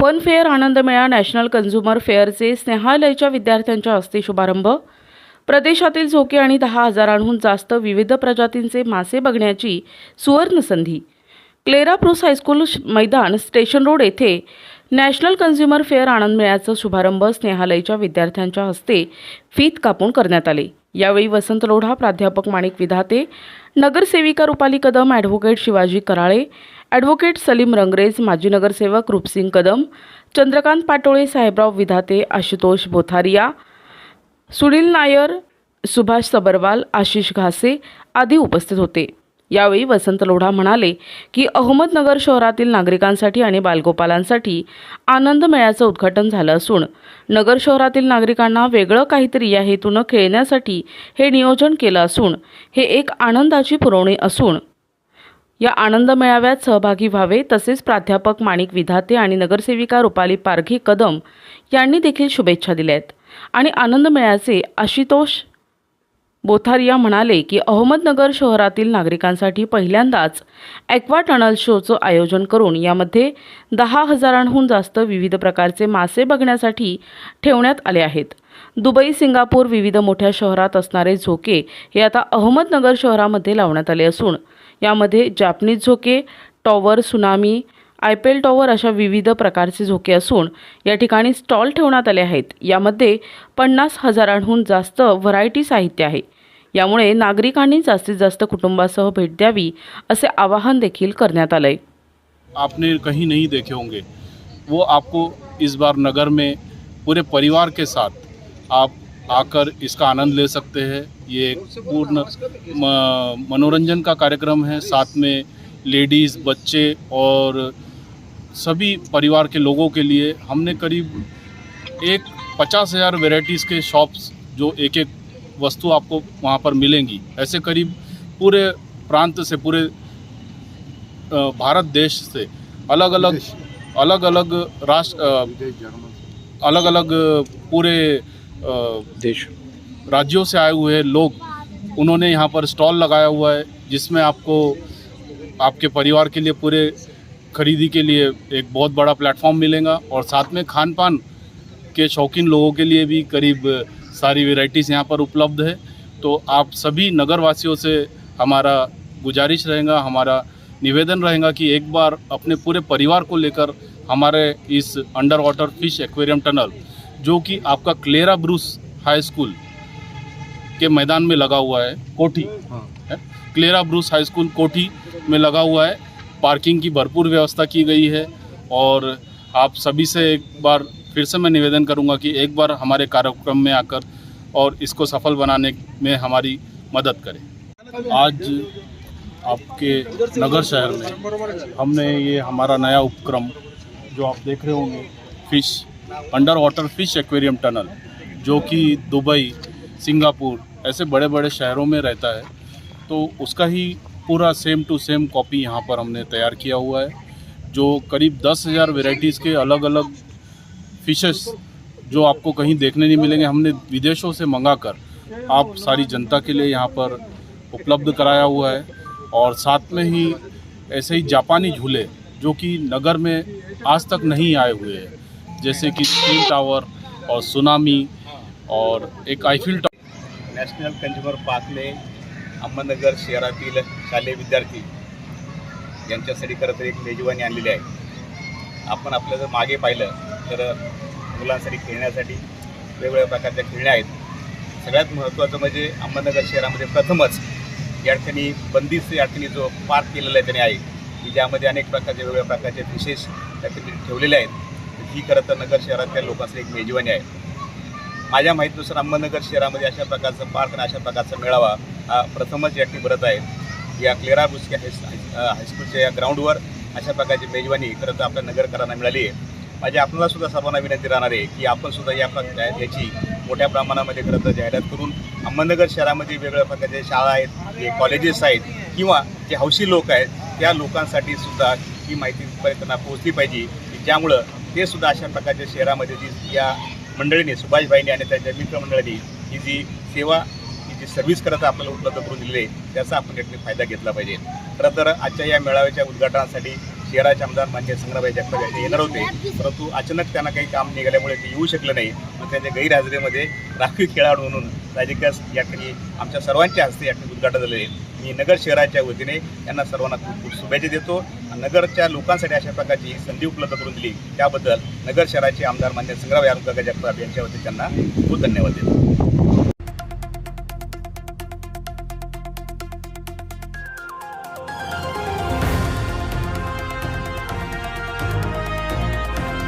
Fun fair आनंद मेळा national consumer फेअरचे स्नेहालयच्या विद्यार्थ्यांच्या हस्ते शुभारंभ. प्रदेशातील झोके आणि दहा हजारांहून जास्त विविध प्रजातींचे मासे बघण्याची सुवर्ण संधी. क्लेरा प्रोस हायस्कूल श- मैदान स्टेशन रोड येथे नॅशनल कन्झ्युमर फेअर आनंद मेळ्याचा शुभारंभ स्नेहालयच्या विद्यार्थ्यांच्या हस्ते फीत कापून करण्यात आले. यावेळी वसंत लोढा प्राध्यापक माणिक विधाते नगरसेविका रुपाली कदम ॲडव्होकेट शिवाजी कराळे ॲडव्होकेट सलीम रंगरेज माजी नगरसेवक रूपसिंग कदम चंद्रकांत पाटोळे साहेबराव विधाते आशुतोष बोथारिया सुनील नायर सुभाष सबरवाल आशिष घासे आदी उपस्थित होते. यावेळी वसंत लोढा म्हणाले की अहमदनगर शहरातील नागरिकांसाठी आणि बालगोपालांसाठी आनंद मेळ्याचं उद्घाटन झालं असून नगर शहरातील नागरिकांना वेगळं काहीतरी या हेतूनं खेळण्यासाठी हे नियोजन केलं असून हे एक आनंदाची पुरवणी असून या आनंद मेळाव्यात सहभागी व्हावे तसेच प्राध्यापक माणिक विधाते आणि नगरसेविका रुपाली पारघी कदम यांनी देखील शुभेच्छा दिल्या आहेत. आणि आनंद मेळ्याचे आशुतोष बोथारिया म्हणाले की अहमदनगर शहरातील नागरिकांसाठी पहिल्यांदाच ॲक्वा टनल शोचं आयोजन करून यामध्ये दहा हजारांहून जास्त विविध प्रकारचे मासे बघण्यासाठी ठेवण्यात आले आहेत. दुबई सिंगापूर विविध मोठ्या शहरात असणारे झोके हे आता अहमदनगर शहरामध्ये लावण्यात आले असून यामध्ये जापनीज झोके टॉवर सुनामी आयपेल टॉवर अशा विविध प्रकारचे झोके असून या ठिकाणी स्टॉल ठेवण्यात आले आहेत. यामध्ये पन्नास हजारांहून जास्त व्हरायटी साहित्य आहे. यामुळे नागरिकांनी जास्तीत जास्त कुटुंबासह भेट द्यावी असे आवाहन देखील करण्यात आलंय. आपने कहीं नहीं देखे होंगे. वो आपको इस बार नगर में पूरे परिवार के साथ आप आकर इसका आनंद ले सकते हैं। ये एक पूर्ण मनोरंजन का कार्यक्रम है। साथ में लेडीज़ बच्चे और सभी परिवार के लोगों के लिए हमने करीब एक पचास हज़ार वेराइटीज़ के शॉप्स जो एक एक वस्तु आपको वहाँ पर मिलेंगी। ऐसे करीब पूरे प्रांत से पूरे भारत देश से अलग अलग अलग अलग राष्ट्र अलग अलग पूरे देश राज्यों से आए हुए लोग, उन्होंने यहाँ पर स्टॉल लगाया हुआ है, जिसमें आपको, आपके परिवार के लिए पूरे खरीदी के लिए एक बहुत बड़ा प्लेटफॉर्म मिलेगा और साथ में खान पान के शौकीन लोगों के लिए भी करीब सारी वेराइटीज़ यहाँ पर उपलब्ध है। तो आप सभी नगरवासियों से हमारा गुजारिश रहेगा, हमारा निवेदन रहेगा कि एक बार अपने पूरे परिवार को लेकर हमारे इस under water fish aquarium tunnel जो कि आपका क्लेरा ब्रूस हाई स्कूल के मैदान में लगा हुआ है कोठी। है। Clara Bruce high school Kothi में लगा हुआ है। पार्किंग की भरपूर व्यवस्था की गई है और आप सभी से एक बार फिर से मैं निवेदन करूँगा कि एक बार हमारे कार्यक्रम में आकर और इसको सफल बनाने में हमारी मदद करें। आज आपके नगर शहर में हमने ये हमारा नया उपक्रम जो आप देख रहे होंगे fish under water fish aquarium tunnel, जो कि दुबई, सिंगापुर, ऐसे बड़े बड़े शहरों में रहता है। तो उसका ही पूरा सेम टू सेम कॉपी यहाँ पर हमने तैयार किया हुआ है, जो करीब दस हज़ार वेराइटीज़ के अलग अलग फिशेस जो आपको कहीं देखने नहीं मिलेंगे, हमने विदेशों से मंगा कर आप सारी जनता के लिए यहाँ पर उपलब्ध कराया हुआ है। और साथ में ही ऐसे ही जापानी झूले, जो कि नगर में आज तक नहीं आए हुए हैं जैसे कि स्टील टावर और सुनामी और एक आईफिल टावर नॅशनल कन्झ्युमर पार्कने अहमदनगर शहरातील शालेय विद्यार्थी यांच्यासाठी खरं तर एक मेजवानी आणलेली आहे. आपण आपलं जर मागे पाहिलं तर मुलांसाठी खेळण्यासाठी वेगवेगळ्या प्रकारच्या खेळण्या आहेत. सगळ्यात महत्त्वाचं म्हणजे अहमदनगर शहरामध्ये प्रथमच या ठिकाणी बंदिस्त या ठिकाणी जो पार्क केलेला आहे त्याने आहे की ज्यामध्ये अनेक प्रकारचे वेगवेगळ्या प्रकारचे विशेष त्या ठिकाणी ठेवलेले आहेत. ही खरं तर नगर शहरातल्या लोकांसाठी एक मेजवानी आहे. माझ्या माहितीनुसार अहमदनगर शहरामध्ये अशा प्रकारचं पार्क आणि अशा प्रकारचा मेळावा हा प्रथमच या ठिकाणी भरत आहे. या क्लेरा बुस्के हाय हायस्कूलच्या या ग्राउंडवर अशा प्रकारची मेजवानी खरं तर आपल्या नगरकरांना मिळाली आहे. माझी आपल्यालासुद्धा सर्वांना विनंती राहणार आहे की आपणसुद्धा या प्रकार याची मोठ्या प्रमाणामध्ये खरं तर जाहिरात करून अहमदनगर शहरामध्ये वेगवेगळ्या प्रकारच्या शाळा आहेत जे कॉलेजेस आहेत किंवा जे हौशी लोक आहेत त्या लोकांसाठी सुद्धा ही माहिती पर्यंतना पोहोचली पाहिजे की ज्यामुळं ते सुद्धा अशा प्रकारच्या शहरामध्ये जी या मंडळीने सुभाषभाईने आणि त्यांच्या मित्रमंडळाने ही जी सेवा ही जी सर्व्हिस करत आपल्याला उपलब्ध करून दिली आहे त्याचा आपण या फायदा घेतला पाहिजे. खरं तर आजच्या या मेळाव्याच्या उद्घाटनासाठी शहराचे आमदार मान्य संग्रामभाई जगताप यांनी येणार होते. परंतु अचानक त्यांना काही काम निघाल्यामुळे ते येऊ शकले नाही. मग त्यांच्या गैरहजेरीमध्ये राखीव खेळाडू म्हणून राजकीय या ठिकाणी आमच्या सर्वांच्या हस्ते या ठिकाणी उद्घाटन झालेले आहे. मी नगर शहराच्या वतीने यांना सर्वांना खूप खूप शुभेच्छा देतो. आणि नगरच्या लोकांसाठी अशा प्रकारची संधी उपलब्ध करून दिली. त्याबद्दल नगर शहराचे आमदार मान्य संग्राम अरुण जगताप यांच्या वतीने त्यांना खूप धन्यवाद देतो.